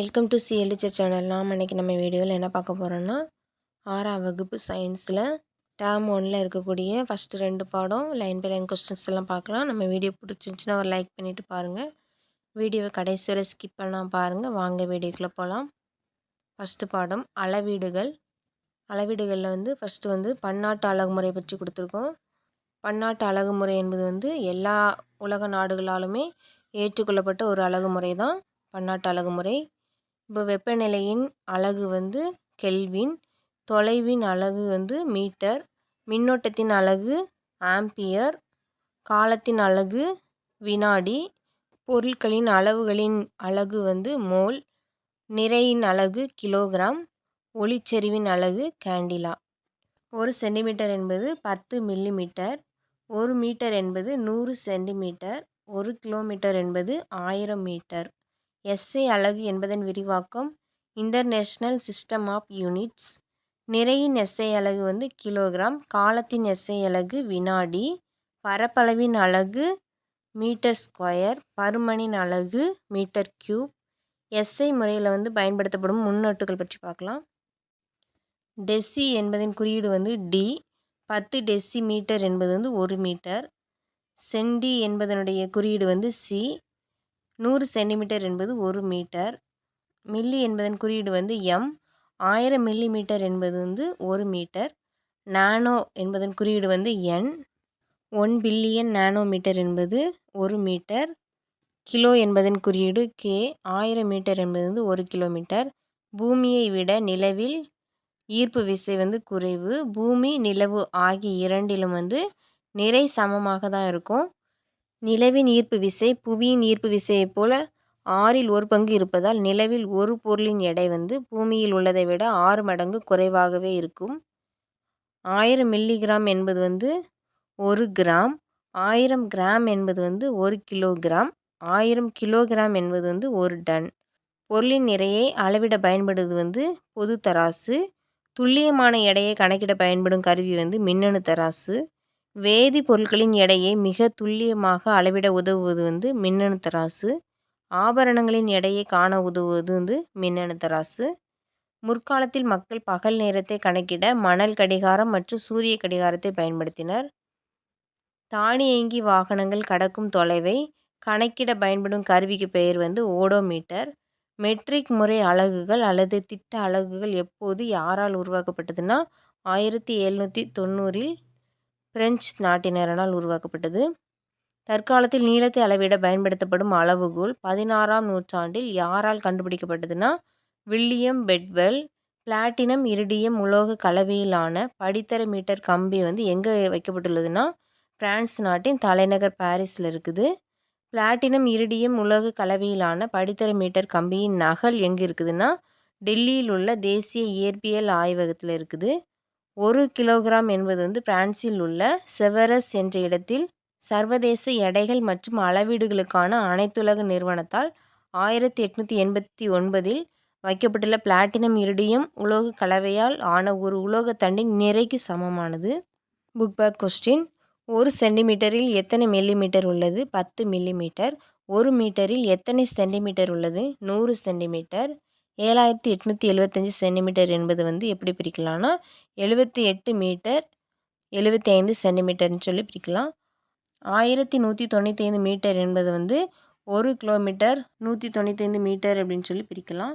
Welcome to சிஎல்டிச்சர் channel நாம் இன்றைக்கி நம்ம வீடியோவில் என்ன பார்க்க போகிறோன்னா ஆறாம் வகுப்பு சயின்ஸில் டேம் ஒனில் இருக்கக்கூடிய ஃபஸ்ட்டு ரெண்டு பாடம் லைன் பை லைன் கொஸ்டின்ஸ் எல்லாம் பார்க்கலாம். நம்ம வீடியோ பிடிச்சிருந்துச்சின்னா ஒரு லைக் பண்ணிவிட்டு பாருங்கள் வீடியோவை கடைசி வரை ஸ்கிப் பண்ணால் பாருங்கள் வாங்க வீடியோக்குள்ளே போகலாம் ஃபஸ்ட்டு பாடம் அளவீடுகள். அளவீடுகளில் வந்து ஃபஸ்ட்டு வந்து பன்னாட்டு அழகுமுறை பற்றி கொடுத்துருக்கோம். பன்னாட்டு அழகுமுறை என்பது வந்து எல்லா உலக நாடுகளாலுமே ஏற்றுக்கொள்ளப்பட்ட ஒரு அழகுமுறை தான் பன்னாட்டு அழகுமுறை இப்போ வெப்பநிலையின் அலகு வந்து கெல்வின் தொலைவின் அலகு வந்து மீட்டர் மின்னோட்டத்தின் அலகு ஆம்பியர் காலத்தின் அலகு வினாடி பொருட்களின் அளவுகளின் அலகு வந்து மோல் நிறையின் அலகு கிலோகிராம் ஒளிச்செறிவின் அலகு கேண்டிலா. ஒரு சென்டிமீட்டர் என்பது பத்து மில்லிமீட்டர் ஒரு மீட்டர் என்பது நூறு சென்டிமீட்டர் ஒரு கிலோமீட்டர் என்பது ஆயிரம் மீட்டர். எஸ்ஐ அலகு என்பதன் விரிவாக்கம் இன்டர்நேஷ்னல் சிஸ்டம் ஆஃப் யூனிட்ஸ் நிறையின் எஸ்ஐ அலகு வந்து கிலோகிராம். காலத்தின் எஸ்ஐ அலகு வினாடி. பரப்பளவின் அலகு மீட்டர் ஸ்கொயர். பருமனின் அலகு மீட்டர் க்யூப். எஸ்ஐ முறையில் வந்து பயன்படுத்தப்படும் முன்னோட்டுகள் பற்றி பார்க்கலாம். டெசி என்பதன் குறியீடு வந்து டி பத்து டெசி மீட்டர் என்பது வந்து ஒரு மீட்டர். சென்டி என்பதனுடைய குறியீடு வந்து சி நூறு சென்டிமீட்டர் என்பது ஒரு மீட்டர். மில்லி என்பதன் குறியீடு வந்து எம் ஆயிரம் மில்லி மீட்டர் என்பது வந்து ஒரு மீட்டர். நானோ என்பதன் குறியீடு வந்து N one billion nano metre என்பது ஒரு மீட்டர். கிலோ என்பதன் குறியீடு கே ஆயிரம் மீட்டர் என்பது வந்து ஒரு கிலோமீட்டர். பூமியை விட நிலவில் ஈர்ப்பு விசை வந்து குறைவு. பூமி நிலவு ஆகிய இரண்டிலும் வந்து நிறை சமமாக தான் இருக்கும். நிலவின் ஈர்ப்பு விசை புவியின் ஈர்ப்பு விசையைப் போல ஆறில் ஒரு பங்கு இருப்பதால் நிலவில் ஒரு பொருளின் எடை வந்து பூமியில் உள்ளதை விட ஆறு மடங்கு குறைவாகவே இருக்கும். ஆயிரம் மில்லிகிராம் என்பது வந்து ஒரு கிராம். ஆயிரம் கிராம் என்பது வந்து ஒரு கிலோகிராம். ஆயிரம் கிலோகிராம் என்பது வந்து ஒரு டன். பொருளின் நிறையை அளவிட பயன்படுவது வந்து பொது தராசு. துல்லியமான எடையை கணக்கிட பயன்படும் கருவி வந்து மின்னணு தராசு. வேதிப்பொருட்களின் எடையை மிக துல்லியமாக அளவிட உதவுவது வந்து மின்னணு தராசு ஆபரணங்களின் எடையை காண உதவுவது வந்து மின்னணு தராசு முற்காலத்தில் மக்கள் பகல் நேரத்தை கணக்கிட மணல் கடிகாரம் மற்றும் சூரிய கடிகாரத்தை பயன்படுத்தினர். தானியங்கி வாகனங்கள் கடக்கும் தொலைவை கணக்கிட பயன்படும் கருவிக்கு பெயர் வந்து ஓடோமீட்டர். மெட்ரிக் முறை அலகுகள் அல்லது திட்ட அலகுகள் எப்போது யாரால் உருவாக்கப்பட்டதுன்னா ஆயிரத்தி எழுநூற்றி தொண்ணூறில் பிரெஞ்சு நாட்டினரால் உருவாக்கப்பட்டது. தற்காலத்தில் நீளத்தை அளவிட பயன்படுத்தப்படும் அளவுகோல் பதினாறாம் நூற்றாண்டில் யாரால் கண்டுபிடிக்கப்பட்டதுன்னா வில்லியம் பெட்வெல். பிளாட்டினம் இரிடியம் உலோக கலவையிலான படித்தர மீட்டர் கம்பி வந்து எங்கே வைக்கப்பட்டுள்ளதுன்னா பிரான்ஸ் நாட்டின் தலைநகர் பாரிஸில் இருக்குது. பிளாட்டினம் இரிடியம் உலோக கலவையிலான படித்தர மீட்டர் கம்பியின் நகல் எங்கே இருக்குதுன்னா டெல்லியில் உள்ள தேசிய இயற்பியல் ஆய்வகத்தில் இருக்குது. ஒரு கிலோகிராம் என்பது வந்து பிரான்சில் உள்ள செவரஸ் என்ற இடத்தில் சர்வதேச எடைகள் மற்றும் அளவீடுகளுக்கான அனைத்துலக நிறுவனத்தால் ஆயிரத்தி எட்நூற்றி எண்பத்தி ஒன்பதில் வைக்கப்பட்டுள்ள பிளாட்டினம் இருடியம் உலோக கலவையால் ஆன ஒரு உலோகத்தண்டின் நிறைக்கு சமமானது. புக் பேக் கொஸ்டின் ஒரு சென்டிமீட்டரில் எத்தனை மில்லிமீட்டர் உள்ளது? பத்து மில்லிமீட்டர். ஒரு மீட்டரில் எத்தனை சென்டிமீட்டர் உள்ளது? நூறு சென்டிமீட்டர். ஏழாயிரத்தி எட்நூற்றி எழுபத்தஞ்சி சென்டிமீட்டர் என்பது வந்து எப்படி பிரிக்கலாம்னா எழுபத்தி எட்டு மீட்டர் எழுபத்தி ஐந்து சென்டிமீட்டர்னு சொல்லி பிரிக்கலாம். ஆயிரத்தி நூற்றி தொண்ணூற்றி ஐந்து மீட்டர் என்பது வந்து ஒரு கிலோமீட்டர் நூற்றி தொண்ணூத்தைந்து மீட்டர் அப்படின்னு சொல்லி பிரிக்கலாம்.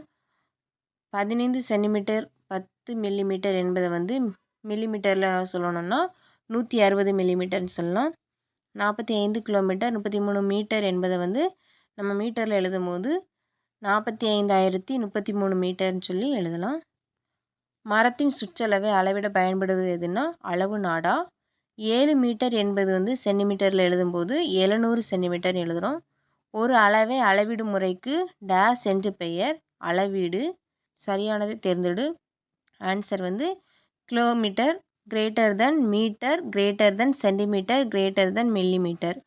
பதினைந்து சென்டிமீட்டர் பத்து மில்லிமீட்டர் என்பதை வந்து மில்லிமீட்டரில் சொல்லணும்னா நூற்றி அறுபது மில்லிமீட்டர்னு சொல்லலாம். நாற்பத்தி ஐந்து கிலோமீட்டர் முப்பத்தி மூணு மீட்டர் என்பதை வந்து நம்ம மீட்டரில் எழுதும் போது நாற்பத்தி ஐந்தாயிரத்தி முப்பத்தி மூணு மீட்டர்னு சொல்லி எழுதலாம். மரத்தின் சுற்றளவை அளவிட பயன்படுவது எதுனா அளவு நாடா. ஏழு மீட்டர் என்பது வந்து சென்டிமீட்டரில் எழுதும்போது எழுநூறு சென்டிமீட்டர் எழுதுகிறோம் ஒரு அளவை அளவிடும் முறைக்கு டேஸ் என்று பெயர் அளவீடு. சரியானதை தேர்ந்தெடு. ஆன்சர் வந்து kilometre greater than metre greater than centimetre greater than millimetre.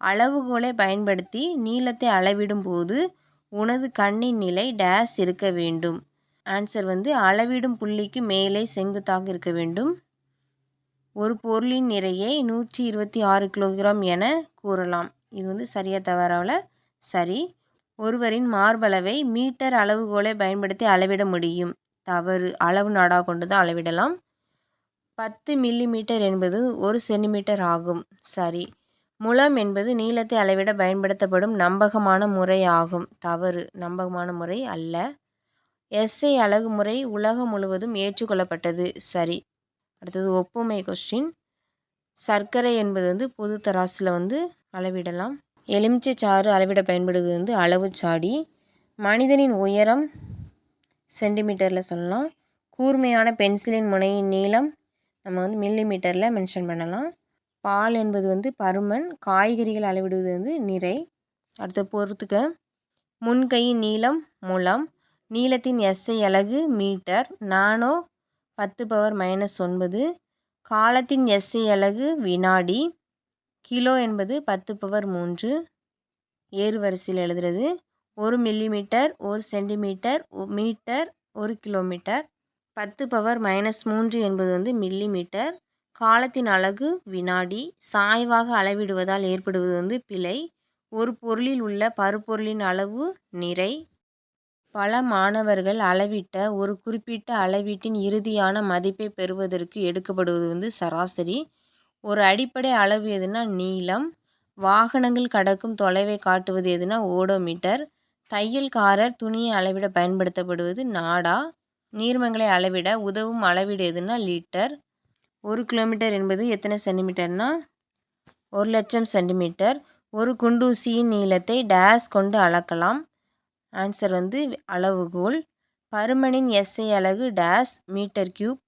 அளவுகோலை பயன்படுத்தி நீளத்தை அளவிடும் போது உனது கண்ணின் நிலை டேஸ் இருக்க வேண்டும். ஆன்சர் வந்து அளவிடும் புள்ளிக்கு மேலே செங்குத்தாக இருக்க வேண்டும். ஒரு பொருளின் நிறையை நூற்றி இருபத்தி ஆறு கிலோகிராம் என கூறலாம். இது வந்து சரியாக தவறாவில்? சரி. ஒருவரின் மார்பளவை மீட்டர் அளவுகோலை பயன்படுத்தி அளவிட முடியும். தவறு. அளவு நாடாக கொண்டு தான் அளவிடலாம். பத்து மில்லி மீட்டர் என்பது ஒரு சென்டிமீட்டர் ஆகும். சரி. முழம் என்பது நீளத்தை அளவிட பயன்படுத்தப்படும் நம்பகமான முறை ஆகும் தவறு நம்பகமான முறை அல்ல. எஸ்ஐ அலகு முறை உலகம் முழுவதும் ஏற்றுக்கொள்ளப்பட்டது. சரி. அடுத்தது ஒப்புமை கொஸ்டின் சர்க்கரை என்பது வந்து பொது தராசில் வந்து அளவிடலாம். எலுமிச்சை சாறு அளவிட பயன்படுவது வந்து அளவு சாடி. மனிதனின் உயரம் சென்டிமீட்டரில் சொல்லலாம். கூர்மையான பென்சிலின் முனையின் நீளம் நம்ம வந்து மில்லிமீட்டரில் மென்ஷன் பண்ணலாம். பால் என்பது வந்து பருமன் காய்கறிகள் அளவிடுவது வந்து நிறை. அடுத்த பொறுத்துக்க. முன்கையின் நீளம் முலம் நீளத்தின் எஸ்ஐ அலகு மீட்டர். நானோ பத்து பவர் மைனஸ் ஒன்பது. காலத்தின் எஸ்ஐ அலகு வினாடி. கிலோ என்பது பத்து பவர் மூன்று. ஏறு வரிசையில் எழுதுறது. ஒரு மில்லிமீட்டர் ஒரு சென்டிமீட்டர் மீட்டர் ஒரு கிலோமீட்டர். பத்து பவர் மைனஸ் மூன்று என்பது வந்து மில்லிமீட்டர். காலத்தின் அலகு வினாடி சாய்வாக அளவிடுவதால் ஏற்படுவது வந்து பிழை. ஒரு பொருளில் உள்ள பருப்பொருளின் அளவு நிறை. பல மாணவர்கள் அளவிட்ட ஒரு குறிப்பிட்ட அளவீட்டின் இறுதியான மதிப்பை பெறுவதற்கு எடுக்கப்படுவது வந்து சராசரி. ஒரு அடிப்படை அளவு எதுனா நீளம். வாகனங்கள் கடக்கும் தொலைவை காட்டுவது எதுனா ஓடோமீட்டர். தையல்காரர் துணியை அளவிட பயன்படுத்தப்படுவது நாடா. நீர்மங்களை அளவிட உதவும் அளவீடு எதுனா லிட்டர். ஒரு கிலோமீட்டர் என்பது எத்தனை சென்டிமீட்டர்னால் ஒரு லட்சம் சென்டிமீட்டர். ஒரு குண்டூசியின் நீளத்தை டேஸ் கொண்டு அளக்கலாம். ஆன்சர் வந்து அளவுகோல். பருமனின் எஸ்ஐ அலகு டேஸ் மீட்டர் கியூப்.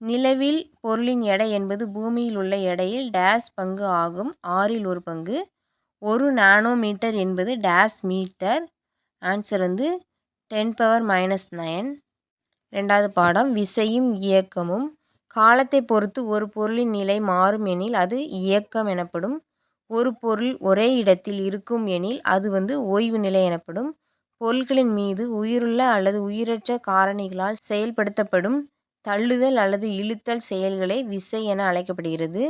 நிலவில் பொருளின் எடை என்பது பூமியில் உள்ள எடையில் டேஸ் பங்கு ஆகும். ஆறில் ஒரு பங்கு. ஒரு நானோ மீட்டர் என்பது டேஸ் மீட்டர். ஆன்சர் வந்து டென் பவர் மைனஸ் நயன் ரெண்டாவது பாடம் விசையும் இயக்கமும். காலத்தை பொறுத்து ஒரு பொருளின் நிலை மாறும் எனில் அது இயக்கம் எனப்படும். ஒரு பொருள் ஒரே இடத்தில் இருக்கும் எனில் அது வந்து ஓய்வு நிலை எனப்படும். பொருட்களின் மீது உயிருள்ள அல்லது உயிரற்ற காரணிகளால் செயல்படுத்தப்படும் தள்ளுதல் அல்லது இழுத்தல் செயல்களே விசை என அழைக்கப்படுகிறது.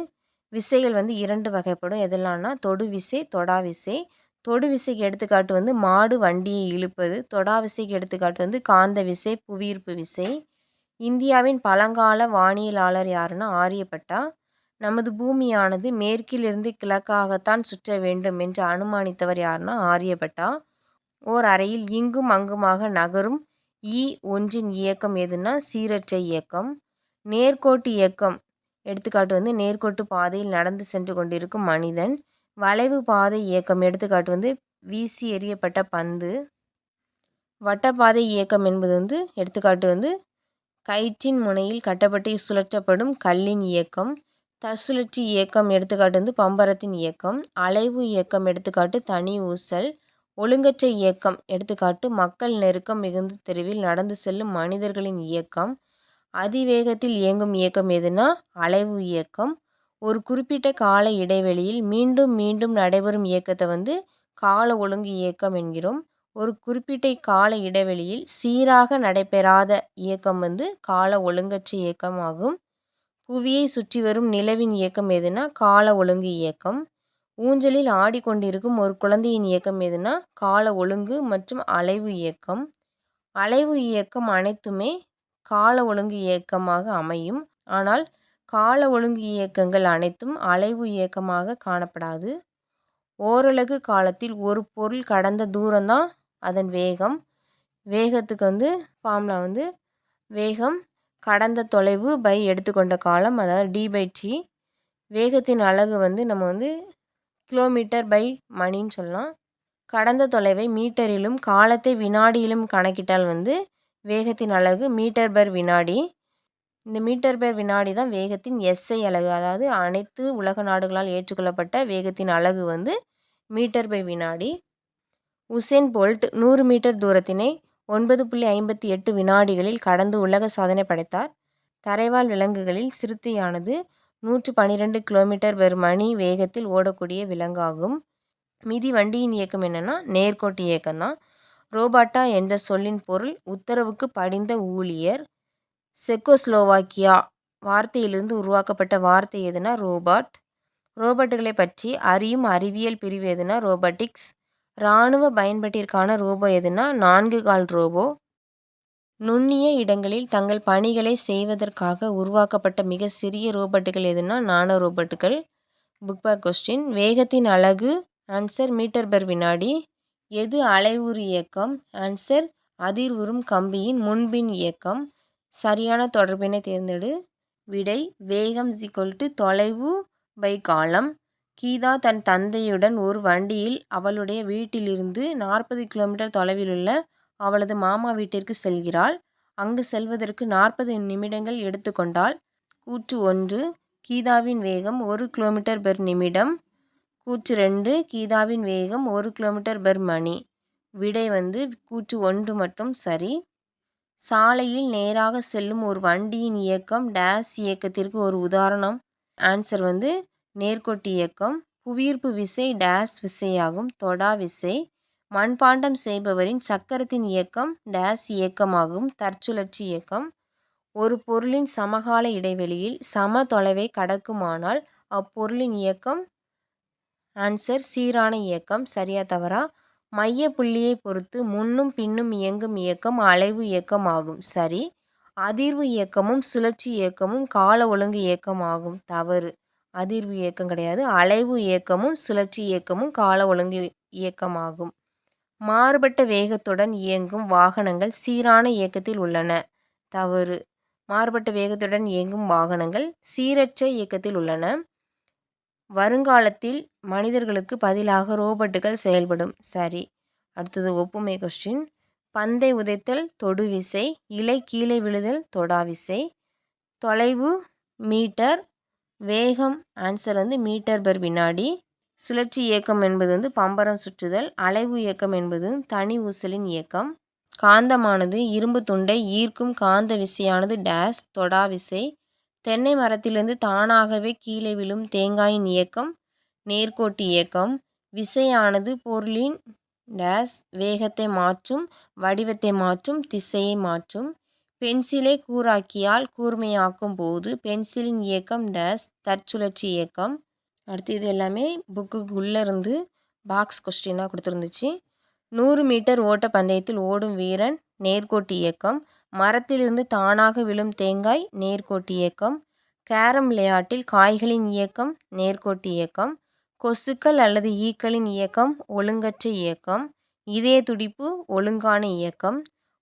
விசைகள் வந்து இரண்டு வகைப்படும். எதெல்லாம்னா தொடு விசை தொடா விசை. தொடு விசைக்கு எடுத்துக்காட்டு வந்து மாடு வண்டியை இழுப்பது. தொடா விசைக்கு எடுத்துக்காட்டு வந்து காந்த விசை புவியீர்ப்பு விசை. இந்தியாவின் பழங்கால வானியலாளர் யாருன்னா ஆரியப்பட்டா. நமது பூமியானது மேற்கிலிருந்து கிழக்காகத்தான் சுற்ற வேண்டும் என்று அனுமானித்தவர் யாருன்னா ஆரியப்பட்டா. ஓர் அறையில் இங்கும் அங்குமாக நகரும் இ ஒன்றின் இயக்கம் எதுனா சீரற்ற இயக்கம். நேர்கோட்டு இயக்கம். எடுத்துக்காட்டு வந்து நேர்கோட்டு பாதையில் நடந்து சென்று கொண்டிருக்கும் மனிதன். வளைவு பாதை இயக்கம். எடுத்துக்காட்டு வந்து வீசி எறியப்பட்ட பந்து. வட்டப்பாதை இயக்கம் என்பது வந்து எடுத்துக்காட்டு வந்து கயிற்றின் முனையில் கட்டப்பட்டு சுழற்றப்படும் கல்லின் இயக்கம் தற்சுழற்சி இயக்கம் எடுத்துக்காட்டு வந்து பம்பரத்தின் இயக்கம் அலைவு இயக்கம் எடுத்துக்காட்டு தனி ஊசல் ஒழுங்கற்ற இயக்கம் எடுத்துக்காட்டு மக்கள் நெருக்கம் மிகுந்த தெருவில் நடந்து செல்லும் மனிதர்களின் இயக்கம் அதிவேகத்தில் இயங்கும் இயக்கம் எதுனா அலைவு இயக்கம். ஒரு குறிப்பிட்ட கால இடைவெளியில் மீண்டும் மீண்டும் நடைபெறும் இயக்கத்தை வந்து கால ஒழுங்கு இயக்கம் என்கிறோம். ஒரு குறிப்பிட்ட கால இடைவெளியில் சீராக நடைபெறாத இயக்கம் வந்து கால ஒழுங்கற்ற இயக்கம் ஆகும் புவியை சுற்றி வரும் நிலவின் இயக்கம் எதுனா கால ஒழுங்கு இயக்கம். ஊஞ்சலில் ஆடிக்கொண்டிருக்கும் ஒரு குழந்தையின் இயக்கம் எதுனா கால ஒழுங்கு மற்றும் அலைவு இயக்கம். அலைவு இயக்கம் அனைத்துமே கால ஒழுங்கு இயக்கமாக அமையும். ஆனால் கால ஒழுங்கு இயக்கங்கள் அனைத்தும் அலைவு இயக்கமாக காணப்படாது. ஓரலகு காலத்தில் ஒரு பொருள் கடந்த தூரம்தான் அதன் வேகம். வேகத்துக்கு வந்து ஃபார்முலா வந்து வேகம் கடந்த தொலைவு பை எடுத்துக்கொண்ட காலம் அதாவது டி பை டி வேகத்தின் அலகு வந்து நம்ம வந்து கிலோமீட்டர் பை மணின்னு சொல்லலாம். கடந்த தொலைவை மீட்டரிலும் காலத்தை வினாடியிலும் கணக்கிட்டால் வந்து வேகத்தின் அலகு மீட்டர் பர் வினாடி. இந்த மீட்டர் பர் வினாடி தான் வேகத்தின் எஸ்ஐ அலகு அதாவது அனைத்து உலக நாடுகளால் ஏற்றுக்கொள்ளப்பட்ட வேகத்தின் அலகு வந்து மீட்டர் பை வினாடி. உசேன் போல்ட் நூறு மீட்டர் தூரத்தினை ஒன்பது புள்ளி ஐம்பத்தி எட்டு வினாடிகளில் கடந்து உலக சாதனை படைத்தார். தரைவாழ் விலங்குகளில் சிறுத்தையானது நூற்று பன்னிரெண்டு கிலோமீட்டர் பெர் மணி வேகத்தில் ஓடக்கூடிய விலங்காகும். மிதி வண்டியின் இயக்கம் என்னென்னா நேர்கோட்டு இயக்கம் தான் ரோபாட்டா என்ற சொல்லின் பொருள் உத்தரவுக்கு படிந்த ஊழியர். செக்கோஸ்லோவாக்கியா வார்த்தையிலிருந்து உருவாக்கப்பட்ட வார்த்தை எதுனா ரோபாட். ரோபோட்டுகளை பற்றி அறியும் அறிவியல் பிரிவு எதுனா ரோபோட்டிக்ஸ். இராணுவ பயன்பாட்டிற்கான ரோபோ எதுனா நான்கு கால் ரோபோ? நுண்ணிய இடங்களில் தங்கள் பணிகளை செய்வதற்காக உருவாக்கப்பட்ட மிக சிறிய ரோபோட்டுகள் எதுனா நானோ ரோபோட்டுகள்? Book back question. வேகத்தின் அழகு ஆன்சர் மீட்டர் பெர் வினாடி. எது அலைவுறு இயக்கம்? ஆன்சர் அதிர்வுறும் கம்பியின் முன்பின் இயக்கம். சரியான தொடர்பினை தேர்ந்தெடு. விடை வேகம் சிக்கொல் டு தொலைவு பை காலம் கீதா தன் தந்தையுடன் ஒரு வண்டியில் அவளுடைய வீட்டிலிருந்து நாற்பது கிலோமீட்டர் தொலைவிலுள்ள அவளது மாமா வீட்டிற்கு செல்கிறாள். அங்கு செல்வதற்கு நாற்பது நிமிடங்கள் எடுத்துக்கொண்டால் கூற்று ஒன்று கீதாவின் வேகம் ஒரு கிலோமீட்டர் பெர் நிமிடம். கூற்று ரெண்டு கீதாவின் வேகம் ஒரு கிலோமீட்டர் பெர் மணி. விடை வந்து கூற்று ஒன்று மட்டும் சரி. சாலையில் நேராக செல்லும் ஒரு வண்டியின் இயக்கம் டேஸ் இயக்கத்திற்கு ஒரு உதாரணம். ஆன்சர் வந்து நேர்கோட்டு இயக்கம் புவியீர்ப்பு விசை டேஸ் விசையாகும் தொடா விசை. மண்பாண்டம் செய்பவரின் சக்கரத்தின் இயக்கம் டேஸ் இயக்கமாகும் தற்சுழற்சி இயக்கம். ஒரு பொருளின் சமகால இடைவெளியில் சம தொலைவை கடக்குமானால் அப்பொருளின் இயக்கம். ஆன்சர் சீரான இயக்கம் சரியா தவறா? மைய புள்ளியை பொறுத்து முன்னும் பின்னும் இயங்கும் இயக்கம் அலைவு இயக்கம் ஆகும் சரி. அதிர்வு இயக்கமும் சுழற்சி இயக்கமும் கால ஒழுங்கு இயக்கம் ஆகும் தவறு. அதிர்வு இயக்கம் கிடையாது. அலைவு இயக்கமும் சுழற்சி இயக்கமும் கால ஒழுங்கு இயக்கமாகும். மாறுபட்ட வேகத்துடன் இயங்கும் வாகனங்கள் சீரான இயக்கத்தில் உள்ளன. தவறு. மாறுபட்ட வேகத்துடன் இயங்கும் வாகனங்கள் சீரற்ற இயக்கத்தில் உள்ளன. வருங்காலத்தில் மனிதர்களுக்கு பதிலாக ரோபோட்டுகள் செயல்படும். சரி. அடுத்தது ஒப்புமை கொஸ்டின் பந்தை உதைத்தல் தொடுவிசை இலை கீழே விழுதல் தொடாவிசை தொலைவு மீட்டர் வேகம் ஆன்சர் வந்து மீட்டர் பர் வினாடி. சுழற்சி இயக்கம் என்பது வந்து பம்பரம் சுற்றுதல். அலைவு இயக்கம் என்பது தனி ஊசலின் இயக்கம். காந்தமானது இரும்பு துண்டை ஈர்க்கும் காந்த விசையானது டேஸ் தொடா விசை. தென்னை மரத்திலிருந்து தானாகவே கீழே விழும் தேங்காயின் இயக்கம். நேர்கோட்டு இயக்கம். விசையானது பொருளின் டேஸ் வேகத்தை மாற்றும் வடிவத்தை மாற்றும் திசையை மாற்றும். பென்சிலை கூராக்கியால் கூர்மையாக்கும் போது பென்சிலின் இயக்கம் டேஸ் தற்சுழற்சி இயக்கம். அடுத்து இது எல்லாமே புக்குக்குள்ளே இருந்து பாக்ஸ் கொஸ்டினாக கொடுத்துருந்துச்சு. நூறு மீட்டர் ஓட்ட பந்தயத்தில் ஓடும் வீரன் நேர்கோட்டு இயக்கம். மரத்திலிருந்து தானாக விழும் தேங்காய் நேர்கோட்டு இயக்கம். கேரம் விளையாட்டில் காய்களின் இயக்கம் நேர்கோட்டு இயக்கம். கொசுக்கள் அல்லது ஈக்களின் இயக்கம் ஒழுங்கற்ற இயக்கம். இதய துடிப்பு ஒழுங்கான இயக்கம்.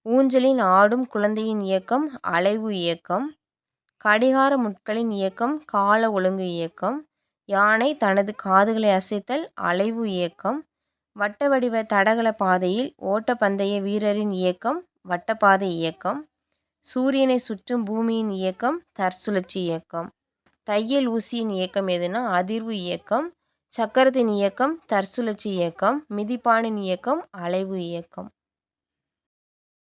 ஊஞ்சலின் ஆடும் குழந்தையின் இயக்கம் அலைவு இயக்கம் கடிகார முட்களின் இயக்கம் கால ஒழுங்கு இயக்கம் யானை தனது காதுகளை அசைத்தல் அலைவு இயக்கம் வட்ட வடிவ தடகள பாதையில் ஓட்டப்பந்தய வீரரின் இயக்கம் வட்டப்பாதை இயக்கம் சூரியனை சுற்றும் பூமியின் இயக்கம் தற்சுழற்சி இயக்கம். தையல் ஊசியின் இயக்கம் எதுனா அதிர்வு இயக்கம் சக்கரத்தின் இயக்கம் தற்சுழற்சி இயக்கம் மிதிப்பானின் இயக்கம் அலைவு இயக்கம்.